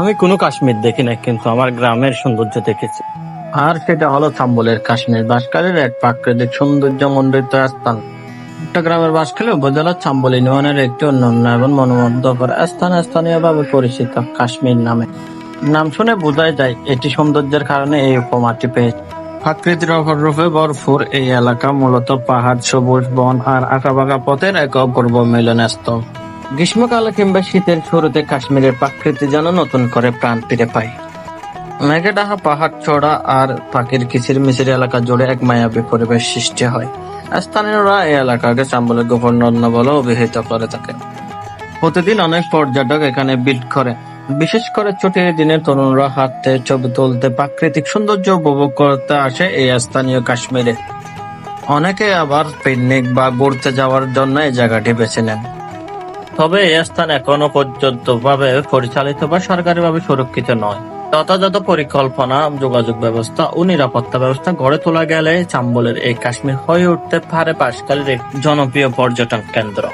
আমি কোনো কাশ্মীর দেখি না কিন্তু আমার গ্রামের সৌন্দর্য দেখেছি। আর সেটা হলো চাম্বলের কাশ্মীর বাসকালের এক প্রাকৃতিক সৌন্দর্য মণ্ডিত স্থান চট্টগ্রামের বাসখালী উপজেলার চাম্বল ইউনিয়নের একটি অন্যান্য এবং মনোমুগ্ধকর স্থান স্থানীয়ভাবে পরিচিত কাশ্মীর নামে। নাম শুনে বোঝাই যায়, এটি সৌন্দর্যের কারণে এই উপমাটি পেয়েছে। প্রাকৃতিক অপরূপে ভরপুর এই এলাকা মূলত পাহাড়, সবুজ বন আর আঁকাবাঁকা পথের এক অপূর্ব মিলনস্থল। গ্রীষ্মকালে কিংবা শীতের শুরুতে কাশ্মীরের প্রাকৃতি যেন নতুন করে প্রাণ ফিরে পায়। মেঘেডাহা, পাহাড় চড়া আর পাখির কিচির মিচির এলাকা জুড়ে এক মায়াবী পরিবেশ সৃষ্টি হয়। স্থানীয়রা এই এলাকাকে চাম্বলের গোপর্ণন্য বলে অভিহিত করে থাকে। প্রতিদিন অনেক পর্যটক এখানে ভিড় করে। বিশেষ করে ছুটির দিনে তরুণরা হাঁটতে, ছবি তুলতে, প্রাকৃতিক সৌন্দর্য উপভোগ করতে আসে এই স্থানীয় কাশ্মীরে। অনেকে আবার পিকনিক বা ঘুরতে যাওয়ার জন্য এই জায়গাটি বেছে নেন। তবে এ স্থান এখনও পর্যন্ত ভাবে পরিচালিত বা সরকারিভাবে সুরক্ষিত নয়। যথাযথ পরিকল্পনা, যোগাযোগ ব্যবস্থা ও নিরাপত্তা ব্যবস্থা গড়ে তোলা গেলে চাম্বলের এই কাশ্মীর হয়ে উঠতে পারে পাশকালের এক জনপ্রিয় পর্যটন কেন্দ্র।